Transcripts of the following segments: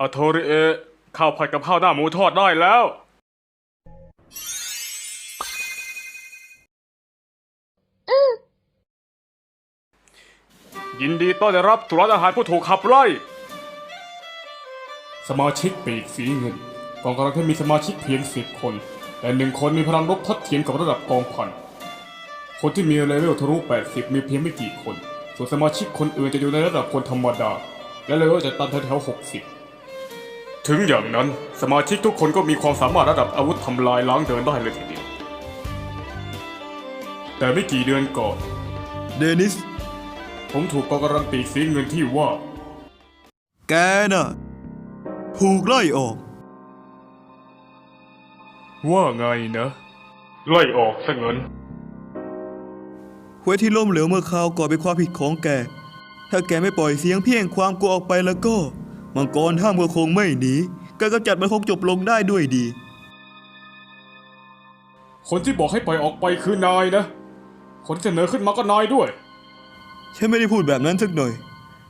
อาโทริเอะข้าวผัดกับข้าวหน้าหมูทอดได้แล้ว ยินดีต้อนรับสุร้านอาหารผู้ถูกขับไล่ สมาชิกปีกสีเงินกองกำลังที่มีสมาชิกเพียงสิบคน แต่หนึ่งคนมีพลังรบทัดเทียมกับระดับกองพัน คนที่มีเลเวลทะลุ80 มีเพียงไม่กี่คน ส่วนสมาชิกคนอื่นจะอยู่ในระดับคนธรรมดา และเลเวลจะตันแถวๆ60 ถึงอย่างนั้นสมาชิกทุกคนก็มีความสามารถระดับอาวุธทำลายล้างเดินได้เลยทีเดียว แต่ไม่กี่เดือนก่อน เดนิส ผมถูกกองกำลังปีกสีเงินที่ว่า แกน่ะ ถูกไล่ออก ว่าไงนะ ไล่ออกซะเงินเวทที่ล้มเหลวเมื่อคราวก่อนเป็นความผิดของแก ถ้าแกไม่ปล่อยเสียงเพียงความกลัวออกไปแล้วก็ มังกรห้ามก็คงไม่หนีการกำจัดมันคงจบลงได้ด้วยดี คนที่บอกให้ปล่อยออกไปคือนายนะ คนที่เสนอขึ้นมาก็นายด้วย ฉันไม่ได้พูดแบบนั้นสักหน่อย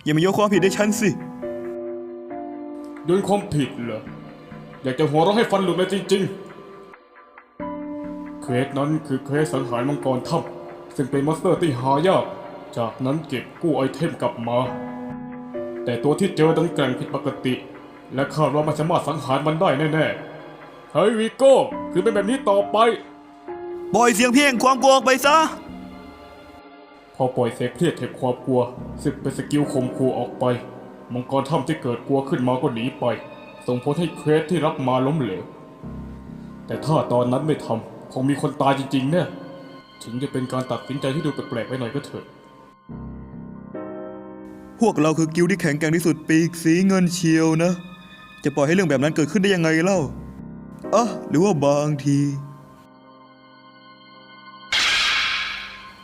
อย่ามาโยกความผิดให้ฉันสิโดนความผิดเหรอ อยากจะหัวเราะให้ฟันหลุดเลยจริงๆ เควสนั้นคือเควสสังหารมังกรถ้ำซึ่งเป็นมอนสเตอร์ที่หายาก จากนั้นเก็บกู้ไอเทมกลับมา แต่ตัวที่เจอดันแกร่งผิดปกติ และคาดว่ามันสามารถสังหารมันได้แน่ๆเฮ้ยวีโก้คือเป็นแบบนี้ต่อไปปล่อยเสียงเพียงความกลัวออกไปซะ พอปล่อยเซฟเครียดเทปความกลัวซึ่งเป็นสกิลข่มขู่ออกไป มังกรถ้ำที่เกิดกลัวขึ้นมาก็หนีไป ส่งผลให้เควสที่รับมาล้มเหลว แต่ถ้าตอนนั้นไม่ทำคงมีคนตายจริงๆแน่ถึงจะเป็นการตัดสินใจที่ดูแปลกๆไปหน่อยก็เถอะ พวกเราคือกิลด์ที่แข็งแกร่งที่สุดปีกสีเงินเชียวนะ จะปล่อยให้เรื่องแบบนั้นเกิดขึ้นได้ยังไงเล่าอะหรือว่าบางที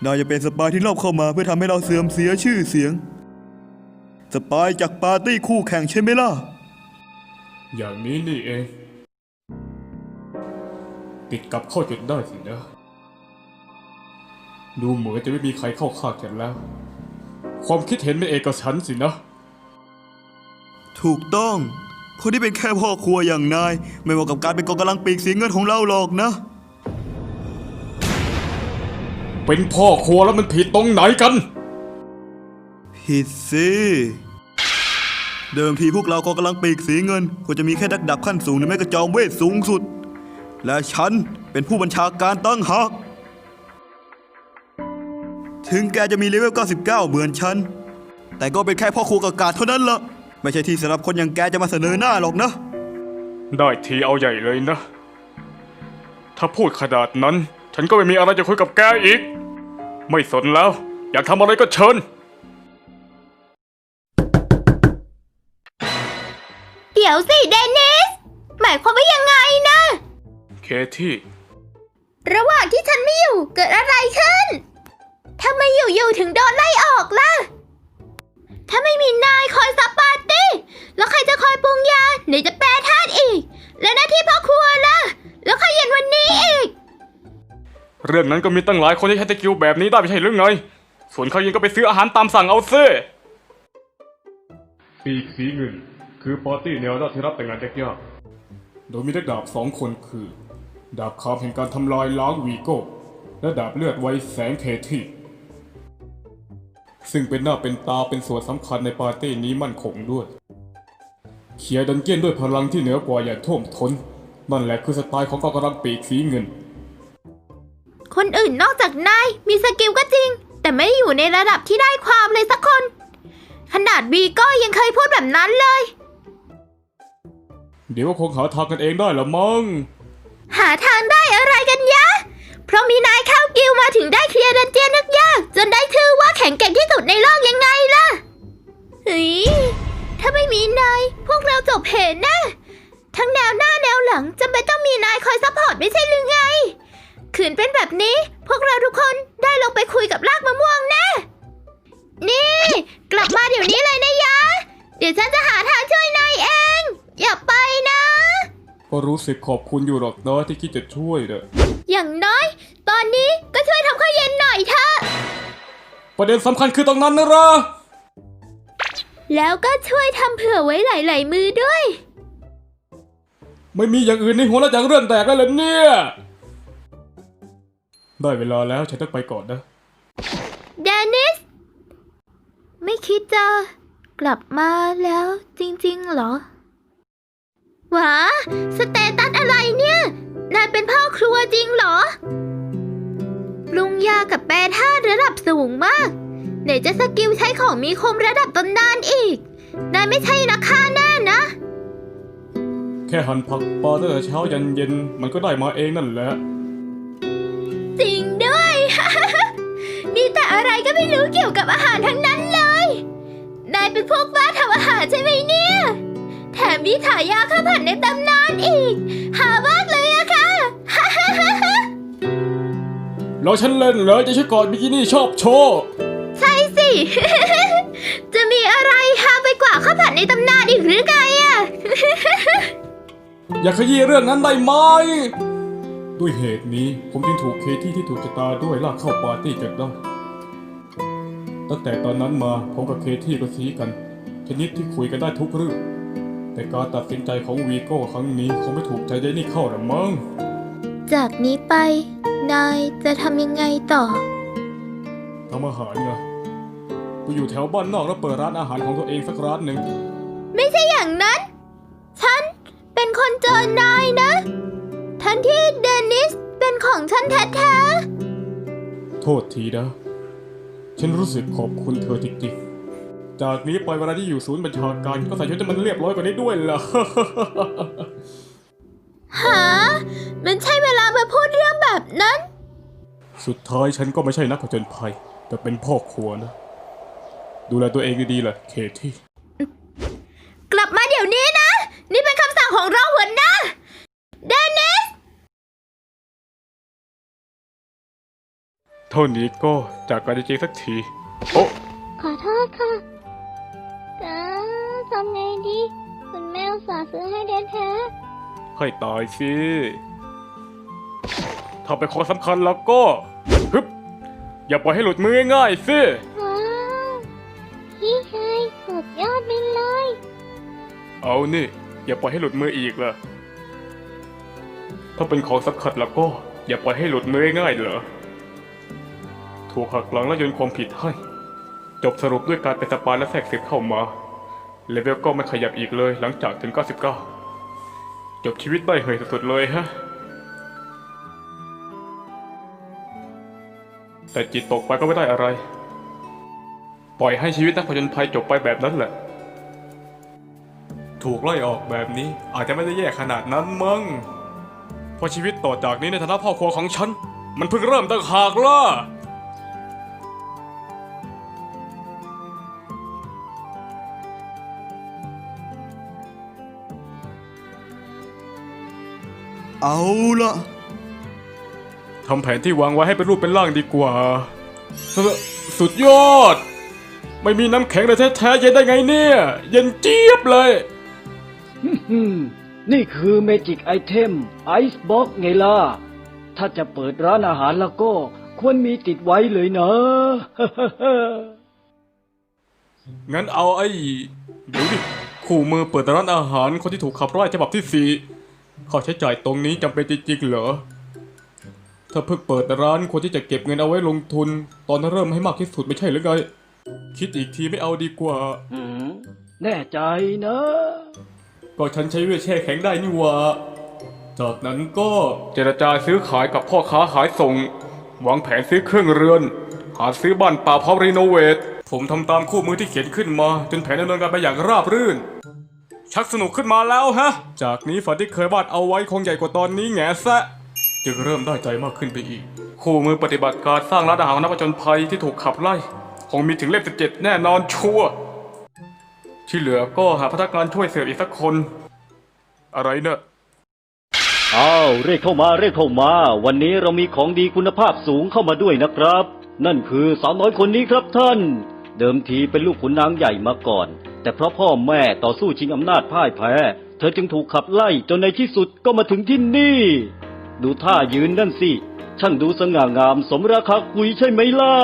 นายจะเป็นสปายที่รอบเข้ามาเพื่อทำให้เราเสื่อมเสียชื่อเสียง สปายจากปาร์ตี้คู่แข่งใช่ไหมล่ะ อย่างนี้นี่เอง ติดกับข้าจุดได้สินะ ดูเหมือนจะไม่มีใครเข้าข้างกันแล้ว ความคิดเห็นเป็นเอกฉันท์สินะ ถูกต้อง คนที่เป็นแค่พ่อครัวอย่างนาย ไม่เหมาะกับการเป็นกองกำลังปีกสีเงินของเราหรอกนะ เป็นพ่อครัวแล้วมันผิดตรงไหนกัน ผิดสิเดิมทีพวกเรากองกำลังปีกสีเงินควรจะมีแค่ดักดับขั้นสูงหรือไม่ก็จอมเวทสูงสุด และฉันเป็นผู้บัญชาการตั้งหาก ถึงแกจะมีเลเวล 99 เหมือนฉัน แต่ก็เป็นแค่พ่อครัวกากาศเท่านั้นละไม่ใช่ที่สำหรับคนอย่างแกจะมาเสนอหน้าหรอกนะ ได้ทีเอาใหญ่เลยนะ ถ้าพูดขนาดนั้น ฉันก็ไม่มีอะไรจะคุยกับแกอีก ไม่สนแล้ว อยากทำอะไรก็เชิญ เดี๋ยวสิเดนิส หมายความว่ายังไงนะ เคที่ ระหว่างที่ฉันไม่อยู่เกิดอะไรขึ้น ทำไมอยู่ๆถึงโดนไล่ออกล่ะ ถ้าไม่มีนายคอยซับปาร์ตี้ แล้วใครจะคอยปรุงยาไหนจะแปรธาตุอีก แล้วหน้าที่พ่อครัวล่ะ แล้วใครเย็นวันนี้อีก เรื่องนั้นก็มีตั้งหลายคนที่ใช้สกิลแบบนี้ได้ไม่ใช่หรือไง ส่วนเขายิงก็ไปซื้ออาหารตามสั่งเอาเซ่ปีกสีเงิน คือปาร์ตี้แนวด้านที่รับแต่งงานยากๆโดยมีนักดาบสองคนคือ ดาบคามแห่งการทำลายล้างวีโก้และดาบเลือดไว้แสงเคที่ ซึ่งเป็นหน้าเป็นตาเป็นส่วนสำคัญในปาร์ตี้นี้มั่นคงด้วยเคลียร์ดันเจียนด้วยพลังที่เหนือกว่าอย่างท่วมทน้น นั่นแหละคือสไตล์ของกองกำลังปีกสีเงิน คนอื่นนอกจากนายมีสกิลก็จริง แต่ไม่ได้อยู่ในระดับที่ได้ความเลยสักคน ขนาดวีก็ยังเคยพูดแบบนั้นเลย เดี๋ยวก็คงหาทางกันเองได้ละมั้งหาทางได้อะไรกันยะ เพราะมีนายเข้ากิลมาถึงได้เคลียร์ดันเจียนึกยากจนได้ชื่อว่าแข็งแกร่งที่สุดในโลกยังไงล่ะเฮ้ยถ้าไม่มีนายพวกเราจบเหตุนะทั้งแนวหน้าแนวหลังจำเป็นต้องมีนายคอยซัพพอร์ตไม่ใช่หรือไงขืนเป็นแบบนี้พวกเราทุกคนได้ลงไปคุยกับรากมะม่วงแนะนี่ กลับมาเดี๋ยวนี้เลยนะยะ เดี๋ยวฉันจะหาทางช่วยนายเอง อย่าไปนะ ก็รู้สึกขอบคุณอยู่หรอกนะที่คิดจะช่วยเนอะอย่างน้อย ตอนนี้ก็ช่วยทำข้าวเย็นหน่อยเถอะ ประเด็นสำคัญคือตรงนั้นนะเหรอแล้วก็ช่วยทำเผื่อไว้หลาย ๆ มือด้วย ไม่มีอย่างอื่นในหัวแล้วจากเรื่องแตกแล้วเหรอเนี่ย ได้เวลาแล้วฉันต้องไปก่อนนะ เดนิส ไม่คิดจะกลับมาแล้วจริง ๆ เหรอห วาสเตตัสอะไรเนี่ย นายเป็นพ่อครัวจริงเหรอ ปรุงยากับแปรธาตุระดับสูงมาก ไหนจะสกิลใช้ของมีคมระดับตำนานอีก นายไม่ใช่นักฆ่าแน่นะ แค่หั่นผักปลาตั้งแต่เช้ายันเย็นมันก็ได้มาเองนั่นแหละ จริงด้วย มีแต่อะไรก็ไม่รู้เกี่ยวกับอาหารทั้งนั้นเลย นายเป็นพวกบ้าทำ แถมมีฉายาข้าวผัดในตำนานอีก หามากเลยอะค่ะแล้วฉันเล่นเลยจะช่วยกอดบิกินี่ชอบโชว์ใช่สิ จะมีอะไรฮาไปกว่าข้าวผัดในตำนานอีกหรือไงอะ อย่าขยี้เรื่องนั้นได้ไหม ด้วยเหตุนี้ผมจึงถูกเคที่ที่ถูกชะตาด้วยลากเข้าปาร์ตี้จนได้ตั้งแต่ตอนนั้นมาผมกับเคที่ก็ซีกันชนิดที่คุยกันได้ทุกเรื่อง แต่การตัดสินใจของวีโก้ครั้งนี้คงไม่ถูกใจยายนี่เข้าหรอกมั้ง จากนี้ไป นายจะทำยังไงต่อ ทำอาหารไงไปอยู่แถวบ้านนอกแล้วเปิดร้านอาหารของตัวเองสักร้านหนึ่ง ไม่ใช่อย่างนั้น ฉันเป็นคนเจอนายนะ ทั้งที่เดนิสเป็นของฉันแท้โทษทีนะ ฉันรู้สึกขอบคุณเธอจริงๆ จากนี้ไปเวลาที่อยู่ศูนย์บัญชาการก็ใส่ชุดให้มันเรียบร้อยกว่านี้ด้วยล่ะๆหา มันใช่เวลามาพูดเรื่องแบบนั้น สุดท้ายฉันก็ไม่ใช่นักผจญภัย แต่เป็นพ่อครัวนะ ดูแลตัวเองดีๆล่ะ เคที่ กลับมาเดี๋ยวนี้นะ นี่เป็นคำสั่งของเราหัวหน้าเดนิส เท่านี้ก็จากการจริงๆสักที โอ้ ขอโทษค่ะแต่ ทำไงดี คุณแม่อุตส่าห์ซื้อให้แท้ให้ตายสิ ถ้าเป็นของสำคัญแล้วก็ฮึบอย่าปล่อยให้หลุดมือง่ายๆสิ ๆว้าวพี่ชายสุดยอดไปเลย เอานี่ อย่าปล่อยให้หลุดมืออีกล่ะ ถ้าเป็นของสำคัญแล้วก็ อย่าปล่อยให้หลุดมือง่ายๆเหรอ ถูกหักหลังและโยนความผิดให้ จบสรุปด้วยการเป็นสปายและแทรกศึกเข้ามา เลเวลก็ไม่ขยับอีกเลยหลังจากถึง 99 จบชีวิตได้เหยสุดๆเลยฮะ แต่จิตตกไปก็ไม่ได้อะไร ปล่อยให้ชีวิตนักผจญภัยจบไปแบบนั้นแหละ ถูกไล่ออกแบบนี้อาจจะไม่ได้แย่ขนาดนั้นมั้งเพราะชีวิตต่อจากนี้ในฐานะพ่อครัวของฉัน มันเพิ่งเริ่มตั้งหากล่ะ เอาละทำแผนที่วางไว้ให้เป็นรูปเป็นร่างดีกว่าสสุดยอด ไม่มีน้ำแข็งเลยแท้ๆเย็นได้ไงเนี่ย เย็นเจี๊ยบเลยอืมนี่คือเมจิกไอเทมไอซ์บ็อกไงล่ะ ถ้าจะเปิดร้านอาหารแล้วก็ควรมีติดไว้เลยนะ งั้นเอาไอ้ เดี๋ยวดิ คู่มือเปิดร้านอาหารคนที่ถูกขับไล่ฉบับที่สี่ ค่าใช้จ่ายตรงนี้จำเป็นจริงๆเหรอ ถ้าเพิ่งเปิดร้านควรที่จะเก็บเงินเอาไว้ลงทุน ตอนเริ่มให้มากที่สุดไม่ใช่หรือไง คิดอีกทีไม่เอาดีกว่าอืมแน่ใจนะ ก็ฉันใช้เวทแช่แข็งได้นี่หว่า จากนั้นก็เจรจาซื้อขายกับพ่อค้าขายส่ง วางแผนซื้อเครื่องเรือน หาซื้อบ้านป่าพร้อมรีโนเวท ผมทำตามคู่มือที่เขียนขึ้นมา จนแผนดำเนินการไปอย่างราบรื่น ชักสนุกขึ้นมาแล้วฮะ จากนี้ฝันที่เคยวาดเอาไว้คงใหญ่กว่าตอนนี้แง่ซะจึงเริ่มได้ใจมากขึ้นไปอีก คู่มือปฏิบัติการสร้างร้านอาหารนักผจญภัยที่ถูกขับไล่ คงมีถึงเล่ม17แน่นอนชัวร์ที่เหลือก็หาพนักงานช่วยเสิร์ฟอีกสักคน อะไรเนอะอ้าวเรียกเข้ามาเรียกเข้ามา วันนี้เรามีของดีคุณภาพสูงเข้ามาด้วยนะครับ นั่นคือสาวน้อยคนนี้ครับท่าน เดิมทีเป็นลูกขุนนางใหญ่มาก่อน แต่เพราะพ่อแม่ต่อสู้ชิงอำนาจพ่ายแพ้ เธอจึงถูกขับไล่จนในที่สุดก็มาถึงที่นี่ ดูท่ายืนนั่นสิ ช่างดูสง่างามสมราคาคุยใช่ไหมล่ะ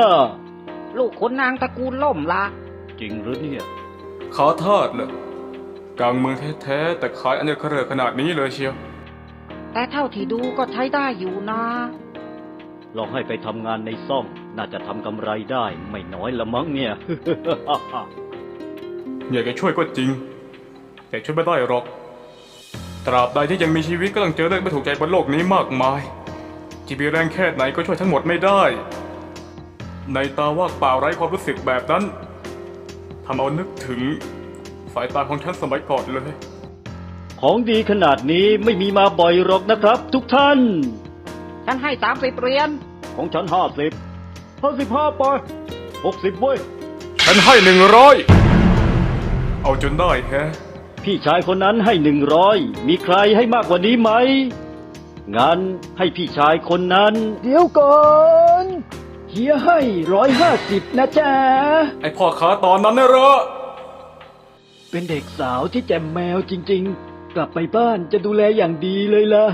ลูกขุนนางตระกูลล่มละจริงหรือเนี่ย ขาทาสเหรอกลางเมืองแท้ๆแต่ขายอันเนกระเริกขนาดนี้เลยเชียว แต่เท่าที่ดูก็ใช้ได้อยู่นะ ลองให้ไปทำงานในซ่อง น่าจะทำกำไรได้ไม่น้อยละมั้งเนี่ย อยากจะช่วยก็จริง แต่ช่วยไม่ได้หรอก ตราบใดที่ยังมีชีวิตก็ต้องเจอเรื่องไม่ถูกใจบนโลกนี้มากมาย จะมีแรงแค่ไหนก็ช่วยทั้งหมดไม่ได้ ในตาว่างเปล่าไร้ความรู้สึกแบบนั้นทำเอานึกถึงสายตาของฉันสมัยก่อนเลย ของดีขนาดนี้ไม่มีมาบ่อยหรอกนะครับ ทุกท่าน ฉันให้สามสิบเหรียญของฉันห้าสิบห้าสิบห้าไปหกสิบเว้ย ฉันให้หนึ่งร้อย เอาจนได้แฮะ พี่ชายคนนั้นให้หนึ่งร้อยมีใครให้มากกว่านี้ไหม งั้นให้พี่ชายคนนั้น เดี๋ยวก่อนเฮียให้ร้อยห้าสิบนะจ๊ะ ไอพ่อค้าตอนนั้นน่ะเหรอ เป็นเด็กสาวที่แจ่มแมวจริง ๆ กลับไปบ้านจะดูแลอย่างดีเลยล่ะ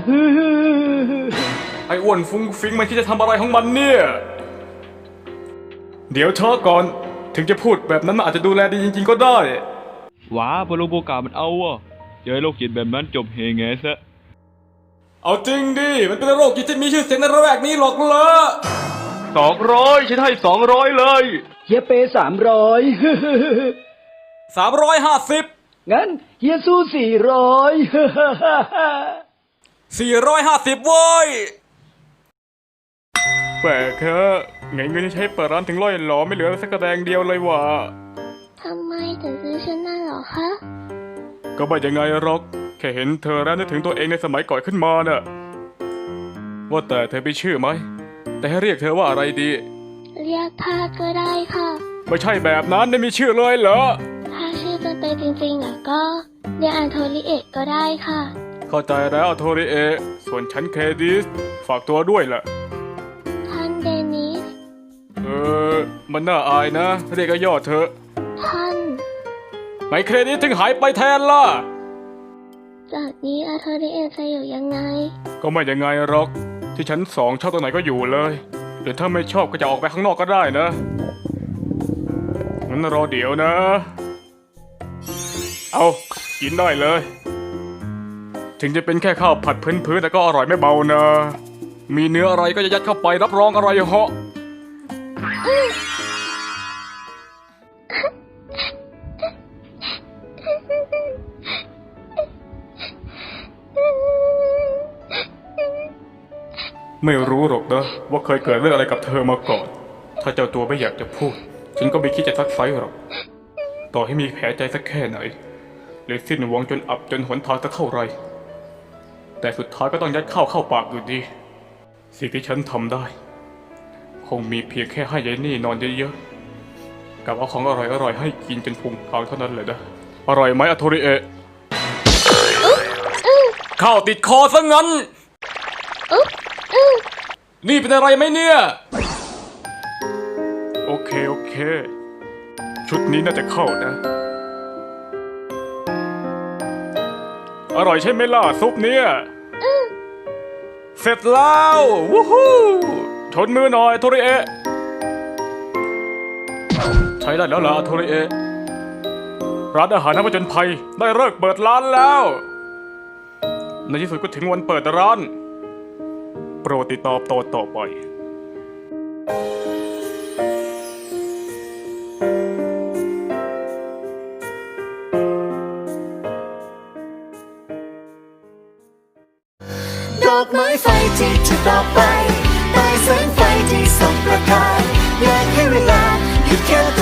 ไอ้อ้วนฟุ้งฟิ้งมันคิดจะทำอะไรของมันเนี่ย เดี๋ยวช้าก่อน ถึงจะพูดแบบนั้นมันอาจจะดูแลดีจริง ๆ ก็ได้ ว้าบอลโบกามันเอาอะเจอโรคจิตแบบนั้นจบเฮงไงซะ เอาจริงดิ มันเป็นโรคจิตที่มีชื่อเสียงในระแวกนี้หรอกเหรอสองร้อยฉันให้สองร้อยเลย เฮียเปสามร้อย สามร้อยห้าสิบงั้นเฮียสู้สี่ร้อย สี่ร้อยห้าสิบเว้ย แปลกฮะไงเงินที่ใช้เปิดร้านถึงร้อยหลอไม่เหลือสักกระแดงเดียวเลยว่ะ ทำไมถึงซื้อชุดนั้นเหรอคะ ก็ไม่ยังไงหรอก แค่เห็นเธอแล้วนึกถึงตัวเองในสมัยก่อนขึ้นมาน่ะ ว่าแต่เธอมีชื่อไหม แต่ให้เรียกเธอว่าอะไรดี เรียกทาสก็ได้ค่ะ ไม่ใช่แบบนั้นไม่มีชื่อเลยเหรอ ถ้าชื่อเต็มๆจริงๆอะก็เรียกอันโทริเอะก็ได้ค่ะ เข้าใจแล้วโทริเอะส่วนฉันเครดิสฝากตัวด้วยล่ะท่านเดนิส เออ มันน่าอายนะ เรียกก็ยอดเธอะท่าน ไหนเครดิตถึงหายไปแทนล่ะ จากนี้อาโทริเอะจะอยู่ยังไง ก็ไม่ยังไงหรอก ที่ชั้นสองชอบตรงไหนก็อยู่เลย หรือถ้าไม่ชอบก็จะออกไปข้างนอกก็ได้นะงั้นรอเดี๋ยวนะ เอากินได้เลย ถึงจะเป็นแค่ข้าวผัดพื้นๆแต่ก็อร่อยไม่เบานะ มีเนื้ออะไรก็จะยัดเข้าไปรับรองอร่อยเหาะ ไม่รู้หรอกนะว่าเคยเกิดเรื่องอะไรกับเธอมาก่อน ถ้าเจ้าตัวไม่อยากจะพูด ฉันก็ไม่คิดจะซักไซหรอก ต่อให้มีแผลใจสักแค่ไหน หรือสิ้นหวังจนอับจนหนทางสักเท่าไร แต่สุดท้ายก็ต้องยัดข้าวเข้าปากอยู่ดี สิ่งที่ฉันทำได้ คงมีเพียงแค่ให้ยายนี่นอนเยอะๆ กับเอาของอร่อยๆให้กินจนพุงพองเท่านั้นเลยนะ อร่อยไหมอะโทริเอะข้าวติดคอซะงั้น นี่เป็นอะไรไหมเนี่ย โอเค โอเค ชุดนี้น่าจะเข้านะ อร่อยใช่ไหมล่ะซุปเนี่ยเสร็จแล้ววู้ฮู้ชนมือหน่อยโทริเอะใช้ได้แล้วล่ะโทริเอะร้านอาหารน้ำผจญภัยได้เลิกเปิดร้านแล้ว ในที่สุดก็ถึงวันเปิดร้านโป รดติดตามตอนต่อไปดอกไม้ไฟที่จุดต่อไปใต้แสงไฟที่ส่องประกายอยากให้เวลาหยุดแค่